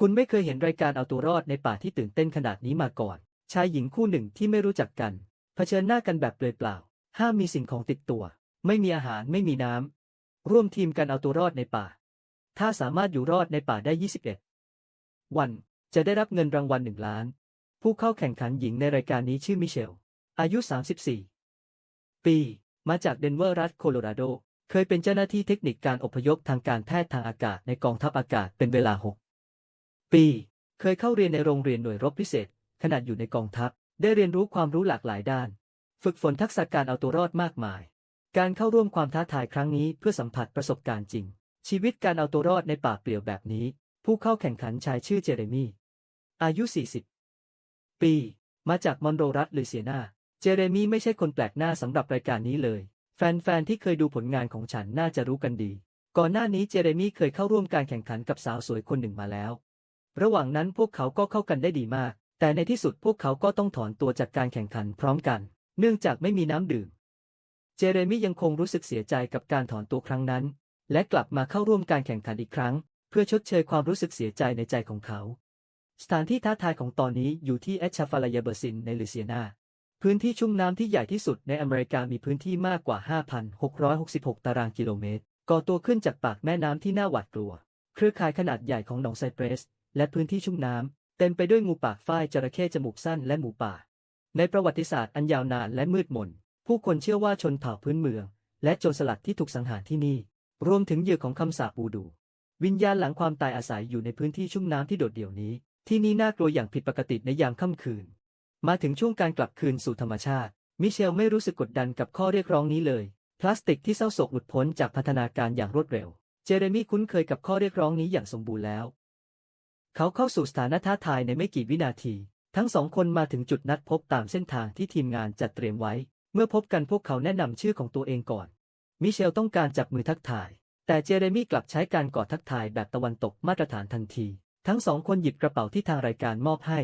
คุณไม่เคยเห็นรายการเอาตัวรอดในป่าที่ตื่นเต้นขนาดนี้มาก่อน ชายหญิงคู่หนึ่งที่ไม่รู้จักกัน เผชิญหน้ากันแบบเปลือยเปล่า ห้ามมีสิ่งของติดตัว ไม่มีอาหารไม่มีน้ำ ร่วมทีมกันเอาตัวรอดในป่า ถ้าสามารถอยู่รอดในป่าได้ 21 วัน จะได้รับเงินรางวัลหนึ่งล้าน ผู้เข้าแข่งขันหญิงในรายการนี้ชื่อมิเชล อายุ 34 ปี มาจากเดนเวอร์รัฐโคโลราโด เคยเป็นเจ้าหน้าที่เทคนิคการอพยพทางการแพทย์ทางอากาศในกองทัพอากาศเป็นเวลา 6 ปี เคยเข้าเรียนในโรงเรียนหน่วยรบพิเศษขณะอยู่ในกองทัพ ได้เรียนรู้ความรู้หลากหลายด้าน ฝึกฝนทักษะการเอาตัวรอดมากมาย การเข้าร่วมความท้าทายครั้งนี้เพื่อสัมผัสประสบการณ์จริง ชีวิตการเอาตัวรอดในป่าเปลี่ยวแบบนี้ ผู้เข้าแข่งขันชายชื่อเจเรมีอายุ 40 ปี มาจากมอนโรรัฐลุยเซียนา เจเรมีไม่ใช่คนแปลกหน้าสำหรับรายการนี้เลย แฟนๆ ที่เคยดูผลงานของฉันน่าจะรู้กันดี ก่อนหน้านี้เจเรมีเคยเข้าร่วมการแข่งขันกับสาวสวยคนหนึ่งมาแล้ว ระหว่างนั้นพวกเขาก็เข้ากันได้ดีมาก แต่ในที่สุดพวกเขาก็ต้องถอนตัวจากการแข่งขันพร้อมกัน เนื่องจากไม่มีน้ำดื่ม เจเรมี่ยังคงรู้สึกเสียใจกับการถอนตัวครั้งนั้น และกลับมาเข้าร่วมการแข่งขันอีกครั้ง เพื่อชดเชยความรู้สึกเสียใจในใจของเขา สถานที่ท้าทายของตอนนี้อยู่ที่แอชชาฟาลายเบอร์ซินในลูเซียนาพื้นที่ชุ่มน้ำที่ใหญ่ที่สุดในอเมริกามีพื้นที่มากกว่า 5,666 ตารางกิโลเมตร ก่อตัวขึ้นจากปากแม่น้ำที่น่าหวาดกลัว เครือข่ายขนาดใหญ่ของหนองไซเปรส และพื้นที่ชุ่มน้ำเต็มไปด้วยงูปากฝ้ายจระเข้จมูกสั้นและหมูป่า ในประวัติศาสตร์อันยาวนานและมืดมน ผู้คนเชื่อว่าชนเผ่าพื้นเมือง และโจรสลัดที่ถูกสังหารที่นี่ รวมถึงเหยื่อของคำสาปบูดู วิญญาณหลังความตายอาศัยอยู่ในพื้นที่ชุ่มน้ำที่โดดเดี่ยวนี้ ที่นี่น่ากลัวอย่างผิดปกติในยามค่ำคืน มาถึงช่วงการกลับคืนสู่ธรรมชาติ มิเชลไม่รู้สึกกดดันกับข้อเรียกร้องนี้เลย พลาสติกที่เศร้าโศกหลุดพ้นจากพัฒนาการอย่างรวดเร็ว เจเรมี่คุ้นเคยกับข้อเรียกร้องนี้อย่างสมบูรณ์แล้ว เขาเข้าสู่สถานะท้าทายในไม่กี่วินาที ทั้งสองคนมาถึงจุดนัดพบตามเส้นทางที่ทีมงานจัดเตรียมไว้ เมื่อพบกันพวกเขาแนะนำชื่อของตัวเองก่อน มิเชลต้องการจับมือทักทาย แต่เจเรมี่กลับใช้การกอดทักทายแบบตะวันตกมาตรฐานทันที ทั้งสองคนหยิบกระเป๋าที่ทางรายการมอบให้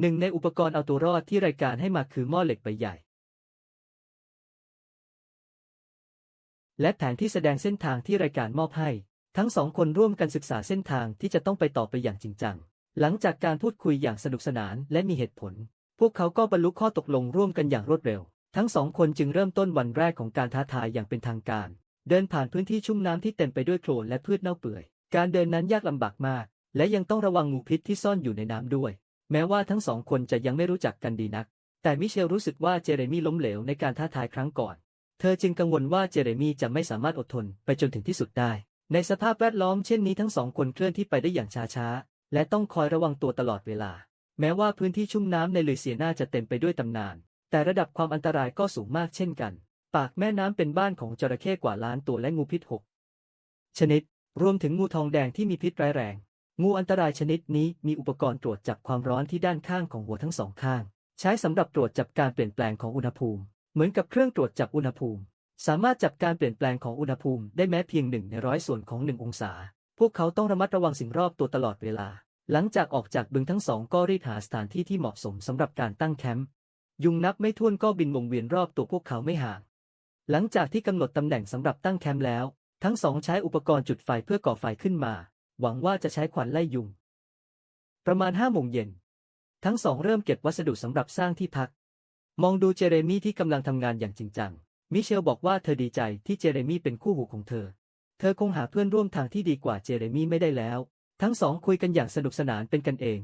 หนึ่งในอุปกรณ์เอาตัวรอดที่รายการให้มาคือหม้อเหล็กใบใหญ่ และแผนที่แสดงเส้นทางที่รายการมอบให้ ทั้งสองคนร่วมกันศึกษาเส้นทางที่จะต้องไปต่อไปอย่างจริงจัง หลังจากการพูดคุยอย่างสนุกสนานและมีเหตุผล พวกเขาก็บรรลุข้อตกลงร่วมกันอย่างรวดเร็ว ทั้งสองคนจึงเริ่มต้นวันแรกของการท้าทายอย่างเป็นทางการ เดินผ่านพื้นที่ชุ่มน้ำที่เต็มไปด้วยโคลนและพืชเน่าเปื่อย การเดินนั้นยากลำบากมาก และยังต้องระวังงูพิษที่ซ่อนอยู่ในน้ำด้วย แม้ว่าทั้งสองคนจะยังไม่รู้จักกันดีนัก แต่มิเชลรู้สึกว่าเจเรมี่ล้มเหลวในการท้าทายครั้งก่อน เธอจึงกังวลว่าเจเรมี่จะไม่สามารถอดทนไปจนถึงที่สุดได้ ในสภาพแวดล้อมเช่นนี้ทั้งสองคนเคลื่อนที่ไปได้อย่างช้าๆ และต้องคอยระวังตัวตลอดเวลา แม้ว่าพื้นที่ชุ่มน้ำในลุยเซียนาจะเต็มไปด้วยตำนาน แต่ระดับความอันตรายก็สูงมากเช่นกัน ปากแม่น้ำเป็นบ้านของจระเข้กว่าล้านตัวและงูพิษหกชนิด รวมถึงงูทองแดงที่มีพิษร้ายแรง งูอันตรายชนิดนี้มีอุปกรณ์ตรวจจับความร้อนที่ด้านข้างของหัวทั้งสองข้าง ใช้สำหรับตรวจจับการเปลี่ยนแปลงของอุณหภูมิ เหมือนกับเครื่องตรวจจับอุณหภูมิ สามารถจับการเปลี่ยนแปลงของอุณหภูมิได้แม้เพียงหนึ่งในร้อยส่วนของหนึ่งองศา พวกเขาต้องระมัดระวังสิ่งรอบตัวตลอดเวลา หลังจากออกจากบึงทั้งสองก็รีบหาสถานที่ที่เหมาะสมสำหรับการตั้งแคมป์ ยุงนับไม่ถ้วนก็บินวงเวียนรอบตัวพวกเขาไม่ห่าง หลังจากที่กำหนดตำแหน่งสำหรับตั้งแคมป์แล้ว ทั้งสองใช้อุปกรณ์จุดไฟเพื่อก่อไฟขึ้นมา หวังว่าจะใช้ควันไล่ยุง ประมาณห้าโมงเย็น ทั้งสองเริ่มเก็บวัสดุสำหรับสร้างที่พัก มองดูเจเรมี่ที่กำลังทำงานอย่างจริงจัง มิเชลบอกว่าเธอดีใจที่เจเรมี่เป็นคู่หูของเธอ เธอคงหาเพื่อนร่วมทางที่ดีกว่าเจเรมี่ไม่ได้แล้ว ทั้งสองคุยกันอย่างสนุกสนานเป็นกันเอง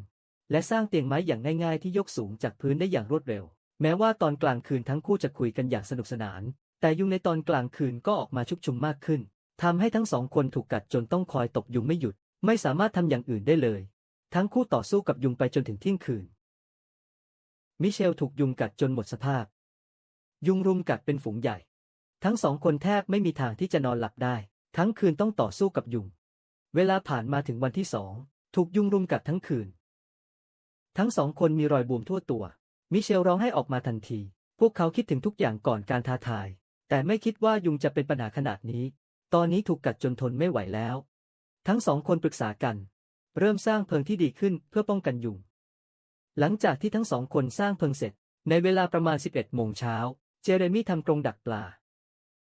และสร้างเตียงไม้อย่างง่ายๆที่ยกสูงจากพื้นได้อย่างรวดเร็ว แม้ว่าตอนกลางคืนทั้งคู่จะคุยกันอย่างสนุกสนาน แต่ยุงในตอนกลางคืนก็ออกมาชุกชุมมากขึ้นทำให้ทั้งสองคนถูกกัดจนต้องคอยตบยุงไม่หยุด ไม่สามารถทำอย่างอื่นได้เลย ทั้งคู่ต่อสู้กับยุงไปจนถึงเที่ยงคืน มิเชลถูกยุงกัดจนหมดสภาพ ยุงรุมกัดเป็นฝูงใหญ่ ทั้งสองคนแทบไม่มีทางที่จะนอนหลับได้ ทั้งคืนต้องต่อสู้กับยุง เวลาผ่านมาถึงวันที่สองถูกยุงรุมกัดทั้งคืน ทั้งสองคนมีรอยบวมทั่วตัว มิเชลร้องให้ออกมาทันที พวกเขาคิดถึงทุกอย่างก่อนการท้าทาย แต่ไม่คิดว่ายุงจะเป็นปัญหาขนาดนี้ ตอนนี้ถูกกัดจนทนไม่ไหวแล้ว ทั้งสองคนปรึกษากัน เริ่มสร้างเพิงที่ดีขึ้นเพื่อป้องกันยุง หลังจากที่ทั้งสองคนสร้างเพิงเสร็จ ในเวลาประมาณ 11 โมงเช้า เจเรมี่ทำกรงดักปลา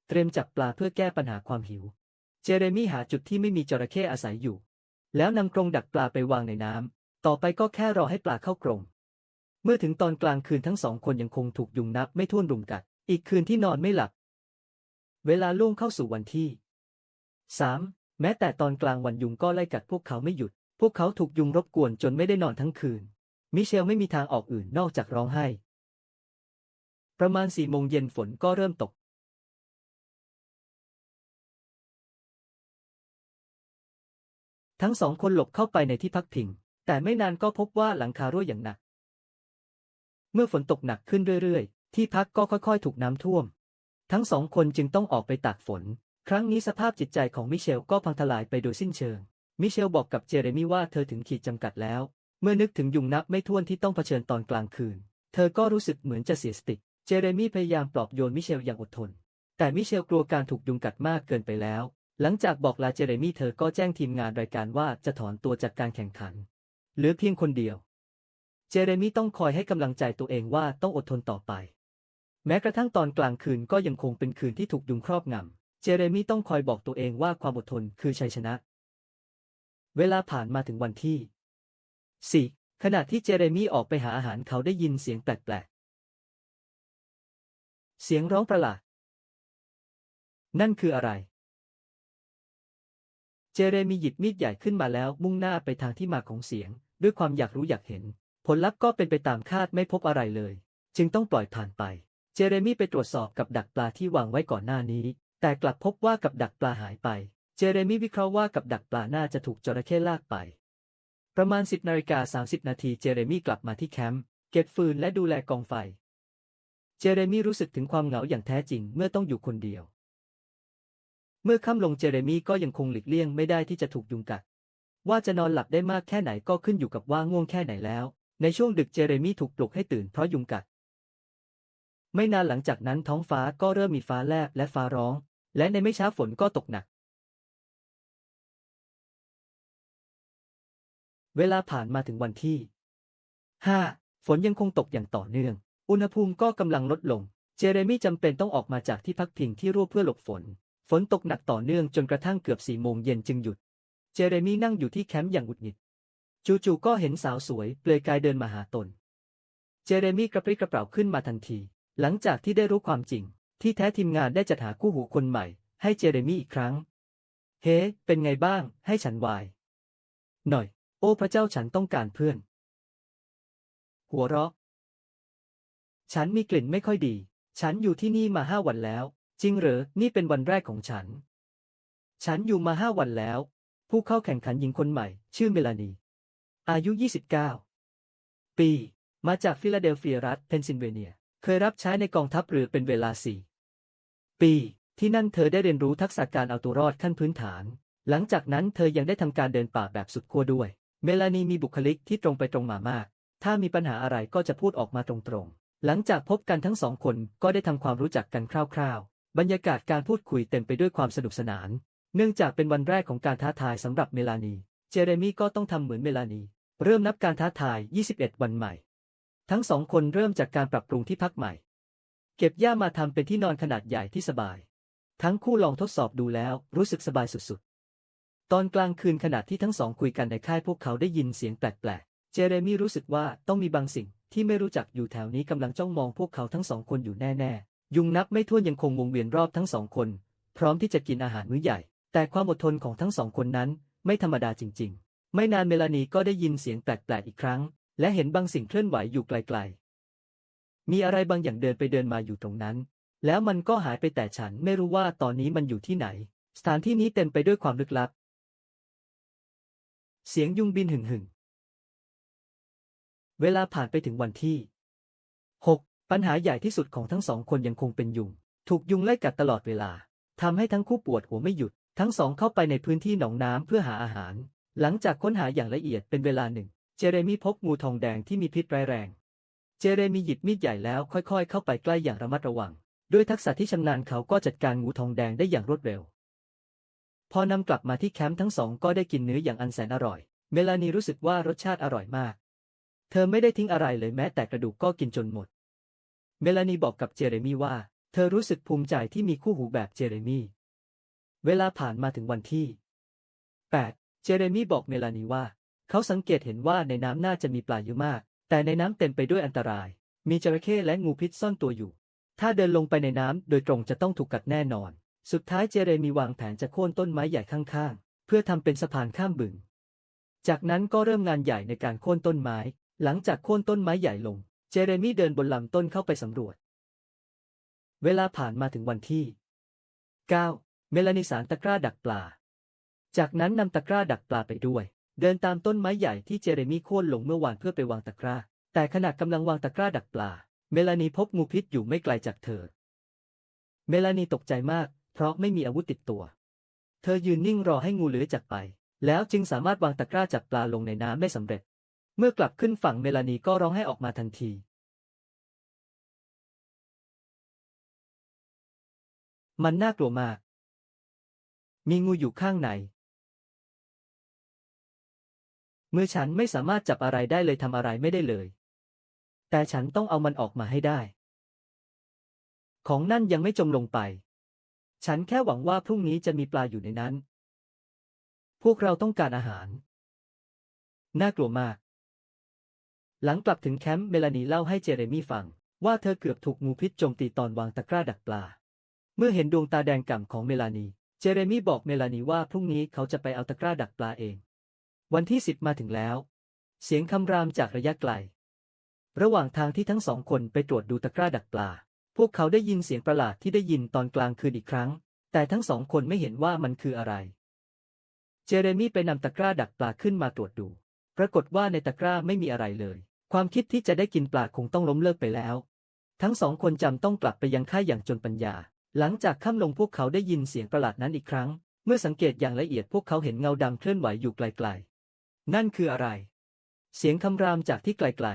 เตรียมจับปลาเพื่อแก้ปัญหาความหิว เจเรมี่หาจุดที่ไม่มีจระเข้อาศัยอยู่ แล้วนำกรงดักปลาไปวางในน้ำ ต่อไปก็แค่รอให้ปลาเข้ากรง เมื่อถึงตอนกลางคืนทั้งสองคนยังคงถูกยุงนับไม่ถ้วนรุมกัด อีกคืนที่นอนไม่หลับ เวลาล่วงเข้าสู่วันที่ 3. แม้แต่ตอนกลางวันยุงก็ไล่กัดพวกเขาไม่หยุด พวกเขาถูกยุงรบกวนจนไม่ได้นอนทั้งคืน มิเชลไม่มีทางออกอื่นนอกจากร้องไห้ ประมาณสี่โมงเย็นฝนก็เริ่มตกทั้งสองคนหลบเข้าไปในที่พักพิง แต่ไม่นานก็พบว่าหลังคารั่วอย่างหนัก เมื่อฝนตกหนักขึ้นเรื่อยๆ ที่พักก็ค่อยๆ ถูกน้ำท่วม ทั้งสองคนจึงต้องออกไปตากฝน ครั้งนี้สภาพจิตใจของมิเชลก็พังทลายไปโดยสิ้นเชิง มิเชลบอกกับเจเรมี่ว่าเธอถึงขีดจำกัดแล้ว เมื่อนึกถึงยุงนับไม่ถ้วนที่ต้องเผชิญตอนกลางคืน เธอก็รู้สึกเหมือนจะเสียสติ เจเรมี่พยายามปลอบโยนมิเชลอย่างอดทน แต่มิเชลกลัวการถูกยุงกัดมากเกินไปแล้ว หลังจากบอกลาเจเรมี่เธอก็แจ้งทีมงานรายการว่าจะถอนตัวจากการแข่งขัน เหลือเพียงคนเดียว เจเรมี่ต้องคอยให้กำลังใจตัวเองว่าต้องอดทนต่อไป แม้กระทั่งตอนกลางคืนก็ยังคงเป็นคืนที่ถูกยุงครอบงำ เจเรมี่ต้องคอยบอกตัวเองว่าความอดทนคือชัยชนะ เวลาผ่านมาถึงวันที่ 4 ขณะที่เจเรมี่ออกไปหาอาหารเขาได้ยินเสียงแปลกๆ เสียงร้องประหลาด นั่นคืออะไร เจเรมีหยิบมีดใหญ่ขึ้นมาแล้วมุ่งหน้าไปทางที่มาของเสียง ด้วยความอยากรู้อยากเห็น ผลลัพธ์ก็เป็นไปตามคาดไม่พบอะไรเลย จึงต้องปล่อยผ่านไป เจเรมีไปตรวจสอบกับดักปลาที่วางไว้ก่อนหน้านี้ แต่กลับพบว่ากับดักปลาหายไป เจเรมีวิเคราะห์ว่ากับดักปลาน่าจะถูกจระเข้ลากไป ประมาณ 10นาฬิกา30นาทีเจเรมีกลับมาที่แคมป์เก็บฟืนและดูแลกองไฟ เจเรมี่รู้สึกถึงความเหงาอย่างแท้จริงเมื่อต้องอยู่คนเดียว เมื่อค่ำลงเจเรมี่ก็ยังคงหลีกเลี่ยงไม่ได้ที่จะถูกยุงกัด ว่าจะนอนหลับได้มากแค่ไหนก็ขึ้นอยู่กับว่าง่วงแค่ไหนแล้ว ในช่วงดึกเจเรมี่ถูกปลุกให้ตื่นเพราะยุงกัด ไม่นานหลังจากนั้นท้องฟ้าก็เริ่มมีฟ้าแลบและฟ้าร้อง และในไม่ช้าฝนก็ตกหนัก เวลาผ่านมาถึงวันที่ 5. ฝนยังคงตกอย่างต่อเนื่อง อุณหภูมิก็กำลังลดลง เจเรมี่จำเป็นต้องออกมาจากที่พักพิงที่รั่วเพื่อหลบฝน ฝนตกหนักต่อเนื่องจนกระทั่งเกือบสี่โมงเย็นจึงหยุด เจเรมี่นั่งอยู่ที่แคมป์อย่างหงุดหงิด จู่ๆก็เห็นสาวสวยเปลือยกายเดินมาหาตน เจเรมี่กระปรี้กระเปร่าขึ้นมาทันที หลังจากที่ได้รู้ความจริง ที่แท้ทีมงานได้จัดหาคู่หูคนใหม่ ให้เจเรมี่อีกครั้ง เฮ้เป็นไงบ้าง ให้ฉันวาย หน่อย โอ้พระเจ้าฉันต้องการเพื่อน หัวเราะ ฉันมีกลิ่นไม่ค่อยดี ฉันอยู่ที่นี่มาห้าวันแล้ว จริงเหรอ นี่เป็นวันแรกของฉัน ฉันอยู่มาห้าวันแล้ว ผู้เข้าแข่งขันหญิงคนใหม่ ชื่อเมลานี อายุ 29 ปี มาจากฟิลาเดลเฟียรัฐเพนซิลเวเนีย เคยรับใช้ในกองทัพเรือเป็นเวลาสี่ปี ที่นั่นเธอได้เรียนรู้ทักษะการเอาตัวรอดขั้นพื้นฐาน หลังจากนั้นเธอยังได้ทำการเดินป่าแบบสุดขั้วด้วย เมลานีมีบุคลิกที่ตรงไปตรงมามาก ถ้ามีปัญหาอะไรก็จะพูดออกมาตรงๆ หลังจากพบกันทั้งสองคนก็ได้ทำความรู้จักกันคร่าวๆ บรรยากาศการพูดคุยเต็มไปด้วยความสนุกสนาน เนื่องจากเป็นวันแรกของการท้าทายสำหรับเมลานี เจเรมี่ก็ต้องทำเหมือนเมลานี เริ่มนับการท้าทาย 21 วันใหม่ ทั้งสองคนเริ่มจากการปรับปรุงที่พักใหม่ เก็บหญ้ามาทำเป็นที่นอนขนาดใหญ่ที่สบาย ทั้งคู่ลองทดสอบดูแล้วรู้สึกสบายสุดๆ ตอนกลางคืนขณะที่ทั้งสองคุยกันในค่ายพวกเขาได้ยินเสียงแปลกๆ เจเรมี่รู้สึกว่าต้องมีบางสิ่ง ที่ไม่รู้จักอยู่แถวนี้กำลังจ้องมองพวกเขาทั้งสองคนอยู่แน่ๆ ยุงนับไม่ถ้วนยังคงวงเวียนรอบทั้งสองคน พร้อมที่จะกินอาหารมื้อใหญ่ แต่ความอดทนของทั้งสองคนนั้นไม่ธรรมดาจริง ๆ ไม่นานเมลานีก็ได้ยินเสียงแปลกๆอีกครั้ง และเห็นบางสิ่งเคลื่อนไหวอยู่ไกลๆ มีอะไรบางอย่างเดินไปเดินมาอยู่ตรงนั้น แล้วมันก็หายไปแต่ฉันไม่รู้ว่าตอนนี้มันอยู่ที่ไหน สถานที่นี้เต็มไปด้วยความลึกลับ เสียงยุงบินหึ่งหึ่ง เวลาผ่านไปถึงวันที่ 6. ปัญหาใหญ่ที่สุดของทั้งสองคนยังคงเป็นยุง ถูกยุงไล่กัดตลอดเวลาทำให้ทั้งคู่ปวดหัวไม่หยุด ทั้งสองเข้าไปในพื้นที่หนองน้ำเพื่อหาอาหาร หลังจากค้นหาอย่างละเอียดเป็นเวลาหนึ่ง เจเรมี่พบงูทองแดงที่มีพิษร้ายแรง เจเรมี่หยิบมีดใหญ่แล้วค่อยๆ เข้าไปใกล้อย่างระมัดระวัง ด้วยทักษะที่ชำนาญเขาก็จัดการงูทองแดงได้อย่างรวดเร็ว พอนำกลับมาที่แคมป์ทั้งสองก็ได้กินเนื้ออย่างอันแสนอร่อย เมลานีรู้สึกว่ารสชาติอร่อยมาก เธอไม่ได้ทิ้งอะไรเลยแม้แต่กระดูกก็กินจนหมด เมลานีบอกกับเจเรมีว่า เธอรู้สึกภูมิใจที่มีคู่หูแบบเจเรมีเวลาผ่านมาถึงวันที่ 8. เจเรมีบอกเมลานีว่า เขาสังเกตเห็นว่าในน้ำน่าจะมีปลาเยอะมาก แต่ในน้ำเต็มไปด้วยอันตราย มีจระเข้และงูพิษซ่อนตัวอยู่ ถ้าเดินลงไปในน้ำโดยตรงจะต้องถูกกัดแน่นอน สุดท้ายเจเรมีวางแผนจะโค่นต้นไม้ใหญ่ข้างๆ เพื่อทำเป็นสะพานข้ามบึง จากนั้นก็เริ่มงานใหญ่ในการโค่นต้นไม้ หลังจากโค่นต้นไม้ใหญ่ลง เจเรมีเดินบนลำต้นเข้าไปสำรวจ เวลาผ่านมาถึงวันที่ 9 เมลานิสานตะกร้าดักปลา จากนั้นนำตะกร้าดักปลาไปด้วย เดินตามต้นไม้ใหญ่ที่เจเรมีโค่นลงเมื่อวานเพื่อไปวางตะกร้า แต่ขณะกำลังวางตะกร้าดักปลา เมลานีพบงูพิษอยู่ไม่ไกลจากเธอ เมลานีตกใจมาก เพราะไม่มีอาวุธติดตัว เธอยืนนิ่งรอให้งูเลื้อยจากไป แล้วจึงสามารถวางตะกร้าจับปลาลงในน้ำได้สำเร็จ เมื่อกลับขึ้นฝั่งเมลานีก็ร้องให้ออกมาทันทีมันน่ากลัวมาก มีงูอยู่ข้างในเมื่อฉันไม่สามารถจับอะไรได้เลยทำอะไรไม่ได้เลย แต่ฉันต้องเอามันออกมาให้ได้ ของนั่นยังไม่จมลงไป ฉันแค่หวังว่าพรุ่งนี้จะมีปลาอยู่ในนั้น พวกเราต้องการอาหาร น่ากลัวมาก หลังกลับถึงแคมป์เมลานีเล่าให้เจเรมี่ฟัง ว่าเธอเกือบถูกงูพิษโจมตีตอนวางตะกร้าดักปลา เมื่อเห็นดวงตาแดงก่ำของเมลานี เจเรมี่บอกเมลานีว่าพรุ่งนี้เขาจะไปเอาตะกร้าดักปลาเอง วันที่สิบมาถึงแล้ว เสียงคำรามจากระยะไกล ระหว่างทางที่ทั้งสองคนไปตรวจดูตะกร้าดักปลา พวกเขาได้ยินเสียงประหลาดที่ได้ยินตอนกลางคืนอีกครั้ง แต่ทั้งสองคนไม่เห็นว่ามันคืออะไร เจเรมี่ไปนำตะกร้าดักปลาขึ้นมาตรวจดู ปรากฏว่าในตะกร้าไม่มีอะไรเลย ความคิดที่จะได้กินปลาคงต้องล้มเลิกไปแล้ว ทั้งสองคนจำต้องกลับไปยังค่ายอย่างจนปัญญา หลังจากค่ำลงพวกเขาได้ยินเสียงประหลาดนั้นอีกครั้ง เมื่อสังเกตอย่างละเอียดพวกเขาเห็นเงาดำเคลื่อนไหวอยู่ไกลๆ นั่นคืออะไร เสียงคำรามจากที่ไกล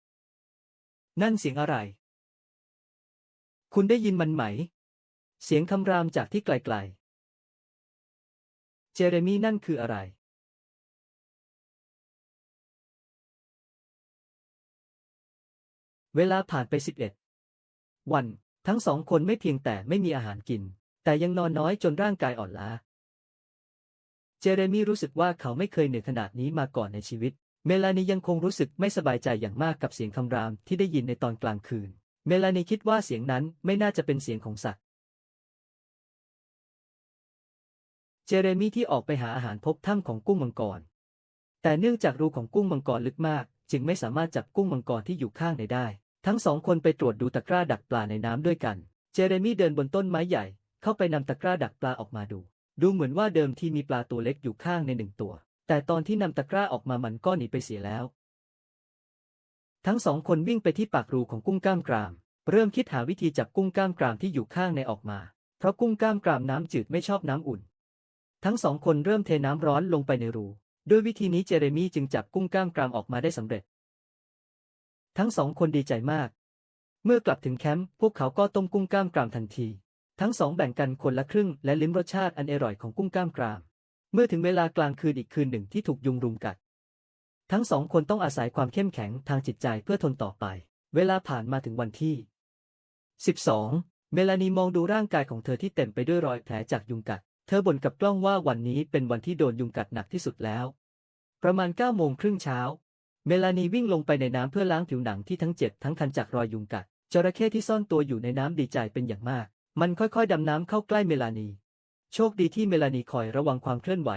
ๆ นั่นเสียงอะไร คุณได้ยินมันไหม เสียงคำรามจากที่ไกลๆ เจเรมี่นั่นคืออะไร เวลาผ่านไป11วัน ทั้งสองคนไม่เพียงแต่ไม่มีอาหารกิน แต่ยังนอนน้อยจนร่างกายอ่อนล้า เจเรมี่รู้สึกว่าเขาไม่เคยเหนื่อยขนาดนี้มาก่อนในชีวิต เมลานียังคงรู้สึกไม่สบายใจอย่างมากกับเสียงคำรามที่ได้ยินในตอนกลางคืน เมลานีคิดว่าเสียงนั้นไม่น่าจะเป็นเสียงของสัตว์เจเรมี่ที่ออกไปหาอาหารพบถ้ำของกุ้งมังกร แต่เนื่องจากรูของกุ้งมังกรลึกมาก จึงไม่สามารถจับกุ้งมังกรที่อยู่ข้างในได้ ทั้งสองคนไปตรวจดูตะกร้าดักปลาในน้ำด้วยกัน เจเรมี่เดินบนต้นไม้ใหญ่ เข้าไปนำตะกร้าดักปลาออกมาดู ดูเหมือนว่าเดิมที่มีปลาตัวเล็กอยู่ข้างในหนึ่งตัว แต่ตอนที่นำตะกร้าออกมามันก็หนีไปเสียแล้ว ทั้งสองคนวิ่งไปที่ปากรูของกุ้งก้ามกราม เริ่มคิดหาวิธีจับกุ้งก้ามกรามที่อยู่ข้างในออกมา เพราะกุ้งก้ามกรามน้ำจืดไม่ชอบน้ำอุ่น ทั้งสองคนเริ่มเทน้ำร้อนลงไปในรู ด้วยวิธีนี้เจเรมี่จึงจับกุ้งก้ามกรามออกมาได้สำเร็จ ทั้งสองคนดีใจมาก เมื่อกลับถึงแคมป์พวกเขาก็ต้มกุ้งก้ามกรามทันที ทั้งสองแบ่งกันคนละครึ่งและลิ้มรสชาติอันอร่อยของกุ้งก้ามกราม เมื่อถึงเวลากลางคืนอีกคืนหนึ่งที่ถูกยุงรุมกัด ทั้งสองคนต้องอาศัยความเข้มแข็งทางจิตใจเพื่อทนต่อไป เวลาผ่านมาถึงวันที่ 12 เมลานีมองดูร่างกายของเธอที่เต็มไปด้วยรอยแผลจากยุงกัดเธอบ่นกับกล้องว่าวันนี้เป็นวันที่โดนยุงกัดหนักที่สุดแล้ว ประมาณ9โมงครึ่งเช้า เมลานีวิ่งลงไปในน้ำเพื่อล้างผิวหนังที่ทั้งเจ็บทั้งคันจากรอยยุงกัด จระเข้ที่ซ่อนตัวอยู่ในน้ำดีใจเป็นอย่างมาก มันค่อยๆดำน้ำเข้าใกล้เมลานี โชคดีที่เมลานีคอยระวังความเคลื่อนไหว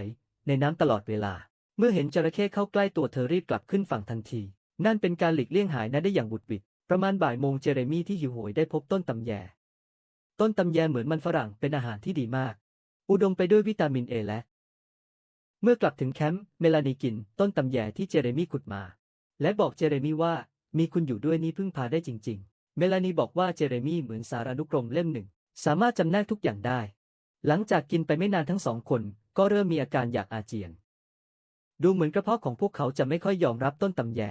ในน้ำตลอดเวลา เมื่อเห็นจระเข้เข้าใกล้ตัวเธอรีบกลับขึ้นฝั่งทันที นั่นเป็นการหลีกเลี่ยงหายนะได้อย่างบุดหวิด ประมาณบ่ายโมงเจเรมี่ที่หิวโหยได้พบต้นตำแย ต้นตำแยเหมือนมันฝรั่งเป็นอาหารที่ดีมาก อุดมไปด้วยวิตามินเอและ เมื่อกลับถึงแคมป์เมลานีกินต้นตำแยที่เจเรมี่ขุดมา และบอกเจเรมี่ว่ามีคุณอยู่ด้วยนี่พึ่งพาได้จริง ๆ เมลานีบอกว่าเจเรมี่เหมือนสารานุกรมเล่มหนึ่ง สามารถจำแนกทุกอย่างได้ หลังจากกินไปไม่นานทั้งสองคนก็เริ่มมีอาการอยากอาเจียน ดูเหมือนกระเพาะของพวกเขาจะไม่ค่อยยอมรับต้นตำแย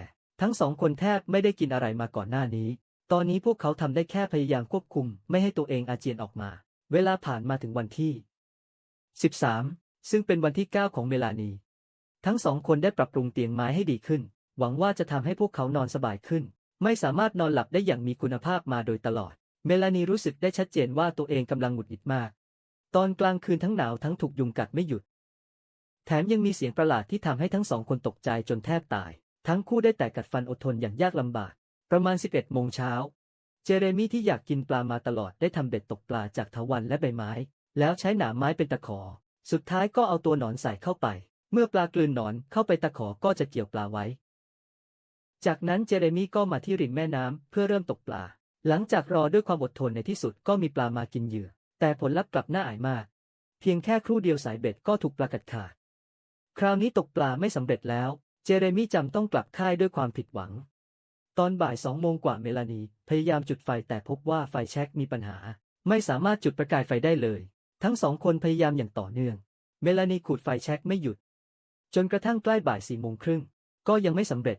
ทั้งสองคนแทบไม่ได้กินอะไรมาก่อนหน้านี้ ตอนนี้พวกเขาทำได้แค่พยายามควบคุม ไม่ให้ตัวเองอาเจียนออกมา เวลาผ่านมาถึงวันที่ 13 ซึ่งเป็นวันที่ 9 ของเมลานี ทั้งสองคนได้ปรับปรุงเตียงไม้ให้ดีขึ้น หวังว่าจะทำให้พวกเขานอนสบายขึ้น ไม่สามารถนอนหลับได้อย่างมีคุณภาพมาโดยตลอด เมลานีรู้สึกได้ชัดเจนว่าตัวเองกำลังหงุดหงิดมาก ตอนกลางคืนทั้งหนาวทั้งถูกยุงกัดไม่หยุด แถมยังมีเสียงประหลาดที่ทำให้ทั้งสองคนตกใจจนแทบตาย ทั้งคู่ได้แต่กัดฟันอดทนอย่างยากลำบาก ประมาณ 11 โมงเช้า เจเรมี่ที่อยากกินปลามาตลอดได้ทำเบ็ดตกปลาจากถาวันและใบไม้ แล้วใช้หนามไม้เป็นตะขอ สุดท้ายก็เอาตัวหนอนใส่เข้าไป เมื่อปลากลืนหนอนเข้าไปตะขอก็จะเกี่ยวปลาไว้ จากนั้นเจเรมี่ก็มาที่ริมแม่น้ำเพื่อเริ่มตกปลา หลังจากรอด้วยความอดทนในที่สุดก็มีปลามากินเหยื่อ แต่ผลลัพธ์กลับน่าอายมาก เพียงแค่ครู่เดียวสายเบ็ดก็ถูกปลากัดขาด คราวนี้ตกปลาไม่สำเร็จแล้ว เจเรมี่จำต้องกลับค่ายด้วยความผิดหวัง ตอนบ่ายสองโมงกว่าเมลานีพยายามจุดไฟแต่พบว่าไฟแช็กมีปัญหา ไม่สามารถจุดประกายไฟได้เลย ทั้งสองคนพยายามอย่างต่อเนื่อง เมลานีขูดไฟแช็กไม่หยุด จนกระทั่งใกล้บ่ายสี่โมงครึ่ง ก็ยังไม่สำเร็จ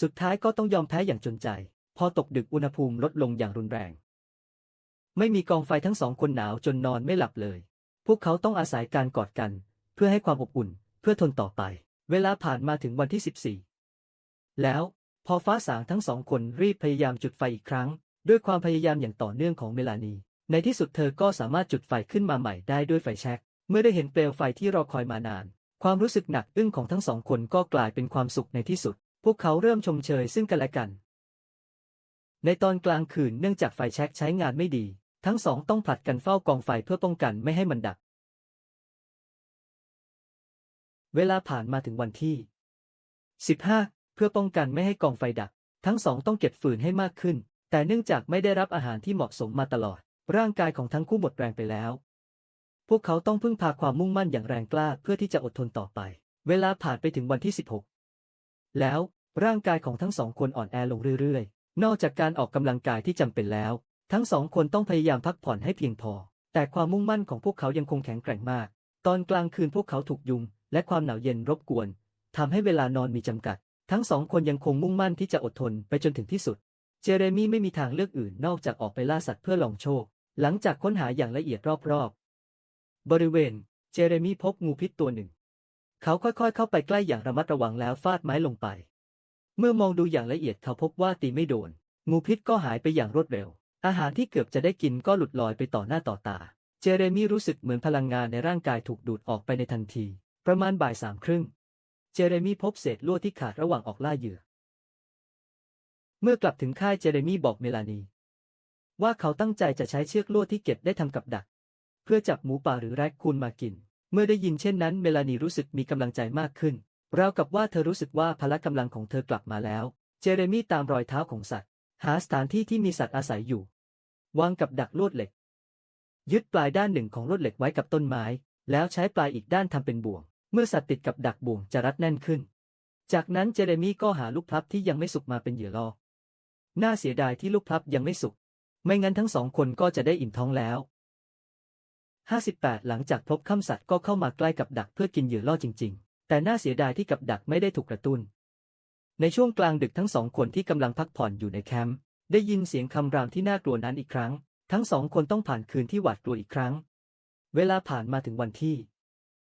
สุดท้ายก็ต้องยอมแพ้อย่างจนใจ พอตกดึกอุณหภูมิลดลงอย่างรุนแรง ไม่มีกองไฟทั้งสองคนหนาวจนนอนไม่หลับเลย พวกเขาต้องอาศัยการกอดกัน เพื่อให้ความอบอุ่น เพื่อทนต่อไป เวลาผ่านมาถึงวันที่ 14 แล้วพอฟ้าสางทั้งสองคนรีบพยายามจุดไฟอีกครั้ง ด้วยความพยายามอย่างต่อเนื่องของเมลานี ในที่สุดเธอก็สามารถจุดไฟขึ้นมาใหม่ได้ด้วยไฟแช็ก เมื่อได้เห็นเปลวไฟที่รอคอยมานาน ความรู้สึกหนักอึ้งของทั้งสองคนก็กลายเป็นความสุขในที่สุด พวกเขาเริ่มชมเชยซึ่งกันและกัน ในตอนกลางคืนเนื่องจากไฟแช็กใช้งานไม่ดี ทั้งสองต้องผลัดกันเฝ้ากองไฟเพื่อป้องกันไม่ให้มันดับ เวลาผ่านมาถึงวันที่ 15 เพื่อป้องกันไม่ให้กองไฟดับ ทั้งสองต้องเก็บฟืนให้มากขึ้น แต่เนื่องจากไม่ได้รับอาหารที่เหมาะสมมาตลอด ร่างกายของทั้งคู่หมดแรงไปแล้ว พวกเขาต้องพึ่งพาความมุ่งมั่นอย่างแรงกล้าเพื่อที่จะอดทนต่อไป เวลาผ่านไปถึงวันที่ 16 แล้วร่างกายของทั้งสองคนอ่อนแอลงเรื่อยๆ นอกจากการออกกำลังกายที่จำเป็นแล้ว ทั้งสองคนต้องพยายามพักผ่อนให้เพียงพอ แต่ความมุ่งมั่นของพวกเขายังคงแข็งแกร่งมาก ตอนกลางคืนพวกเขาถูกยุง และความหนาวเย็นรบกวนทำให้เวลานอนมีจำกัด ทั้งสองคนยังคงมุ่งมั่นที่จะอดทนไปจนถึงที่สุด เจเรมี่ไม่มีทางเลือกอื่นนอกจากออกไปล่าสัตว์เพื่อลองโชค หลังจากค้นหาอย่างละเอียดรอบๆ บริเวณ เจเรมีพบงูพิษตัวหนึ่ง เขาค่อยๆ เข้าไปใกล้อย่างระมัดระวังแล้วฟาดไม้ลงไป เมื่อมองดูอย่างละเอียดเขาพบว่าตีไม่โดน งูพิษก็หายไปอย่างรวดเร็ว อาหารที่เกือบจะได้กินก็หลุดลอยไปต่อหน้าต่อตา เจเรมีรู้สึกเหมือนพลังงานในร่างกายถูกดูดออกไปในทันที ประมาณบ่ายสามครึ่ง เจเรมีพบเศษลวดที่ขาดระหว่างออกล่าเหยื่อ เมื่อกลับถึงค่ายเจเรมีบอกเมลานี ว่าเขาตั้งใจจะใช้เชือกลวดที่เก็บได้ทำกับดัก เพื่อจับหมูป่าหรือแรคคูนมากิน เมื่อได้ยินเช่นนั้น เมลานีรู้สึกมีกำลังใจมากขึ้นราวกับว่าเธอรู้สึกว่าพละกำลังของเธอกลับมาแล้ว เจเรมี่ตามรอยเท้าของสัตว์ หาสถานที่ที่มีสัตว์อาศัยอยู่ วางกับดักลวดเหล็ก ยึดปลายด้านหนึ่งของลวดเหล็กไว้กับต้นไม้ แล้วใช้ปลายอีกด้านทำเป็นบ่วง เมื่อสัตว์ติดกับดักบ่วงจะรัดแน่นขึ้น จากนั้นเจเรมี่ก็หาลูกพลับที่ยังไม่สุกมาเป็นเหยื่อล่อน่าเสียดายที่ลูกพลับยังไม่สุก ไม่งั้นทั้งสองคนก็จะได้อิ่มท้องแล้ว 58 หลังจากพบค่ำสัตว์ก็เข้ามาใกล้กับดักเพื่อกินเหยื่อล่อจริง ๆ แต่น่าเสียดายที่กับดักไม่ได้ถูกกระตุ้น ในช่วงกลางดึกทั้งสองคนที่กำลังพักผ่อนอยู่ในแคมป์ได้ยินเสียงคำรามที่น่ากลัวนั้นอีกครั้ง ทั้งสองคนต้องผ่านคืนที่หวาดกลัวอีกครั้ง เวลาผ่านมาถึงวันที่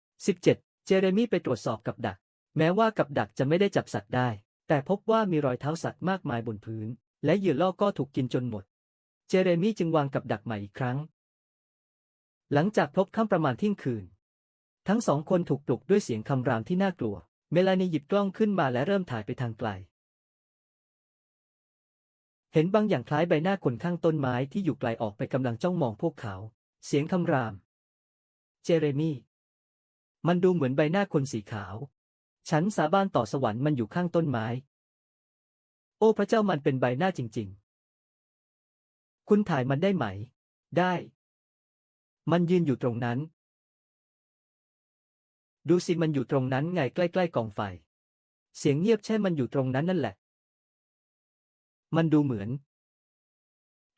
17 เจเรมี่ไปตรวจสอบกับดัก แม้ว่ากับดักจะไม่ได้จับสัตว์ได้ แต่พบว่ามีรอยเท้าสัตว์มากมายบนพื้น และเหยื่อล่อก็ถูกกินจนหมด เจเรมี่จึงวางกับดักใหม่อีกครั้ง หลังจากพบค่ำประมาณเที่ยงคืน ทั้งสองคนถูกปลุกด้วยเสียงคำรามที่น่ากลัว เมลานีหยิบกล้องขึ้นมาและเริ่มถ่ายไปทางไกล เห็นบางอย่างคล้ายใบหน้าคนข้างต้นไม้ที่อยู่ไกลออกไปกำลังจ้องมองพวกเขา เสียงคำราม เจเรมี่ มันดูเหมือนใบหน้าคนสีขาว ฉันสาบานต่อสวรรค์มันอยู่ข้างต้นไม้ โอ้พระเจ้ามันเป็นใบหน้าจริง ๆ คุณถ่ายมันได้ไหม ได้ มันยืนอยู่ตรงนั้น ดูสิมันอยู่ตรงนั้นไงใกล้ๆกองไฟ เสียงเงียบใช่มันอยู่ตรงนั้นนั่นแหละ มันดูเหมือน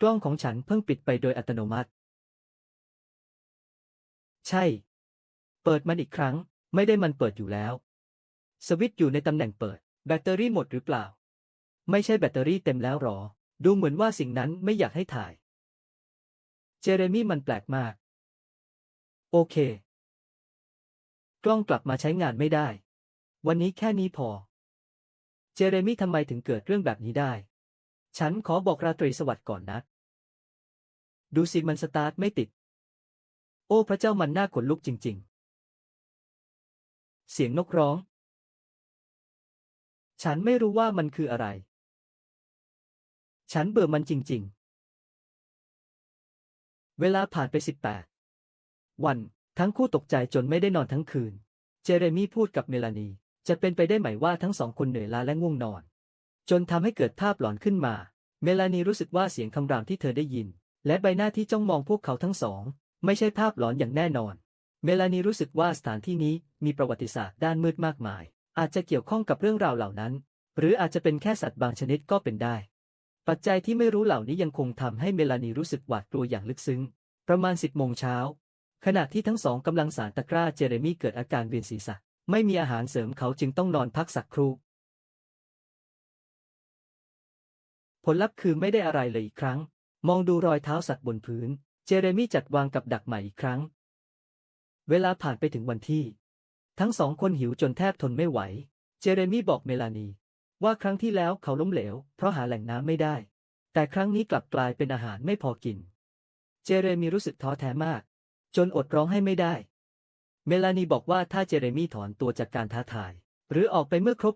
กล้องของฉันเพิ่งปิดไปโดยอัตโนมัติ ใช่ เปิดมันอีกครั้ง ไม่ได้มันเปิดอยู่แล้ว สวิตช์อยู่ในตำแหน่งเปิด แบตเตอรี่หมดหรือเปล่า ไม่ใช่แบตเตอรี่เต็มแล้วหรอ ดูเหมือนว่าสิ่งนั้นไม่อยากให้ถ่าย เจเรมี่มันแปลกมาก โอเค กล้องกลับมาใช้งานไม่ได้ วันนี้แค่นี้พอ เจเรมี่ทำไมถึงเกิดเรื่องแบบนี้ได้ ฉันขอบอกราตรีสวัสดิ์ก่อนนะ ดูสิมันสตาร์ทไม่ติด โอ้พระเจ้ามันน่าขนลุกจริง ๆ เสียงนกร้อง ฉันไม่รู้ว่ามันคืออะไร ฉันเบื่อมันจริง ๆ เวลาผ่านไป18วันทั้งคู่ตกใจจนไม่ได้นอนทั้งคืน เจเรมี่พูดกับเมลานี จะเป็นไปได้ไหมว่าทั้งสองคนเหนื่อยล้าและง่วงนอน จนทำให้เกิดภาพหลอนขึ้นมา เมลานีรู้สึกว่าเสียงคำรามที่เธอได้ยิน และใบหน้าที่จ้องมองพวกเขาทั้งสอง ไม่ใช่ภาพหลอนอย่างแน่นอน เมลานีรู้สึกว่าสถานที่นี้มีประวัติศาสตร์ด้านมืดมากมาย อาจจะเกี่ยวข้องกับเรื่องราวเหล่านั้น หรืออาจจะเป็นแค่สัตว์บางชนิดก็เป็นได้ ปัจจัยที่ไม่รู้เหล่านี้ยังคงทำให้เมลานีรู้สึกหวาดกลัวอย่างลึกซึ้ง ประมาณสิบโมงเช้า ขณะที่ทั้งสองกำลังสารตะกร้าเจเรมี่เกิดอาการเวียนศีรษะ ไม่มีอาหารเสริมเขาจึงต้องนอนพักสักครู่ ผลลัพธ์คือไม่ได้อะไรเลยอีกครั้ง มองดูรอยเท้าสัตว์บนพื้น เจเรมี่จัดวางกับดักใหม่อีกครั้ง เวลาผ่านไปถึงวันที่ ทั้งสองคนหิวจนแทบทนไม่ไหว เจเรมี่บอกเมลานี ว่าครั้งที่แล้วเขาล้มเหลว เพราะหาแหล่งน้ำไม่ได้ แต่ครั้งนี้กลับกลายเป็นอาหารไม่พอกิน เจเรมีรู้สึกท้อแท้มาก จนอดร้องให้ไม่ได้ เมลานีบอกว่าถ้าเจเรมีถอนตัวจากการท้าทาย หรือออกไปเมื่อครบ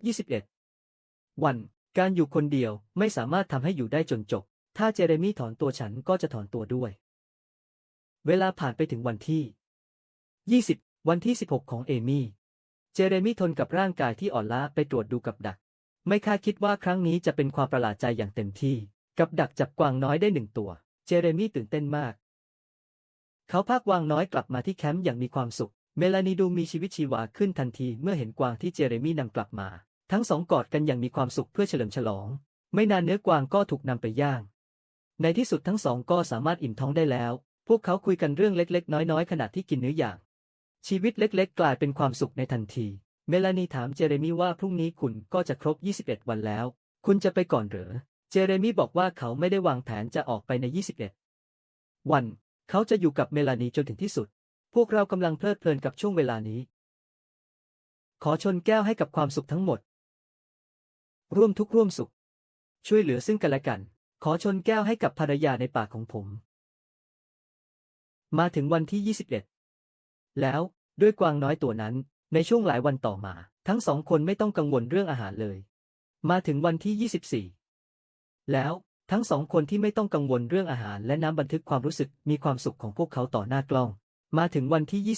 21 วัน การอยู่คนเดียวไม่สามารถทำให้อยู่ได้จนจบ ถ้าเจเรมีถอนตัวฉันก็จะถอนตัวด้วย เวลาผ่านไปถึงวันที่ 20 วันที่ 16 ของเอมี่ เจเรมี่ทนกับร่างกายที่อ่อนล้าไปตรวจดูกับดัก ไม่คาดคิดว่าครั้งนี้จะเป็นความประหลาดใจอย่างเต็มที่ กับดักจับกวางน้อยได้หนึ่งตัว เจเรมี่ตื่นเต้นมาก เขาพากวางน้อยกลับมาที่แคมป์อย่างมีความสุข เมลานีดูมีชีวิตชีวาขึ้นทันทีเมื่อเห็นกวางที่เจเรมี่นำกลับมา ทั้งสองกอดกันอย่างมีความสุขเพื่อเฉลิมฉลอง ไม่นานเนื้อกวางก็ถูกนำไปย่าง ในที่สุดทั้งสองก็สามารถอิ่มท้องได้แล้ว พวกเขาคุยกันเรื่องเล็กๆ น้อยๆ ขณะที่กินเนื้อย่าง ชีวิตเล็ก ๆ กลายเป็นความสุขในทันที เมลานีถามเจเรมี่ว่าพรุ่งนี้คุณก็จะครบ 21 วันแล้ว คุณจะไปก่อนเหรอเจเรมี่บอกว่าเขาไม่ได้วางแผนจะออกไปใน 21 วัน เขาจะอยู่กับเมลานีจนถึงที่สุด พวกเรากำลังเพลิดเพลินกับช่วงเวลานี้ ขอชนแก้วให้กับความสุขทั้งหมด ร่วมทุกข์ร่วมสุข ช่วยเหลือซึ่งกันและกัน ขอชนแก้วให้กับภรรยาในปากของผม มาถึงวันที่ 21 แล้วด้วยกวางน้อยตัวนั้น ในช่วงหลายวันต่อมา ทั้งสองคนไม่ต้องกังวลเรื่องอาหารเลย มาถึงวันที่ 24 แล้วทั้งสองคนที่ไม่ต้องกังวลเรื่องอาหารและน้ำบันทึกความรู้สึกมีความสุขของพวกเขาต่อหน้ากล้อง มาถึงวันที่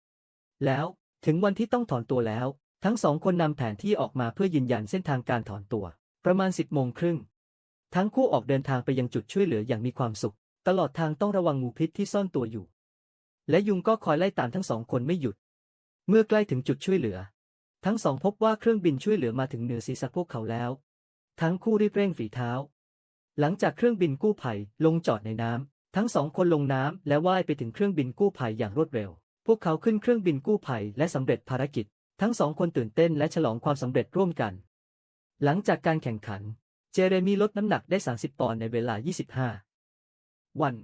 25 แล้วถึงวันที่ต้องถอนตัวแล้ว ทั้งสองคนนำแผนที่ออกมาเพื่อยืนยันเส้นทางการถอนตัว ประมาณ 10โมงครึ่ง ทั้งคู่ออกเดินทางไปยังจุดช่วยเหลืออย่างมีความสุข ตลอดทางต้องระวังงูพิษที่ซ่อนตัวอยู่ และยุงก็คอยไล่ตามทั้งสองคนไม่หยุด เมื่อใกล้ถึงจุดช่วยเหลือ ทั้งสองพบว่าเครื่องบินช่วยเหลือมาถึงเหนือศีรษะพวกเขาแล้ว ทั้งคู่รีบเร่งฝีเท้า หลังจากเครื่องบินกู้ภัยลงจอดในน้ำทั้งสองคนลงน้ำและว่ายไปถึงเครื่องบินกู้ภัยอย่างรวดเร็ว พวกเขาขึ้นเครื่องบินกู้ภัยและสำเร็จภารกิจ ทั้งสองคนตื่นเต้นและฉลองความสำเร็จร่วมกัน หลังจากการแข่งขัน เจเรมีลดน้ำหนักได้ 30 ปอนด์ในเวลา 25 วัน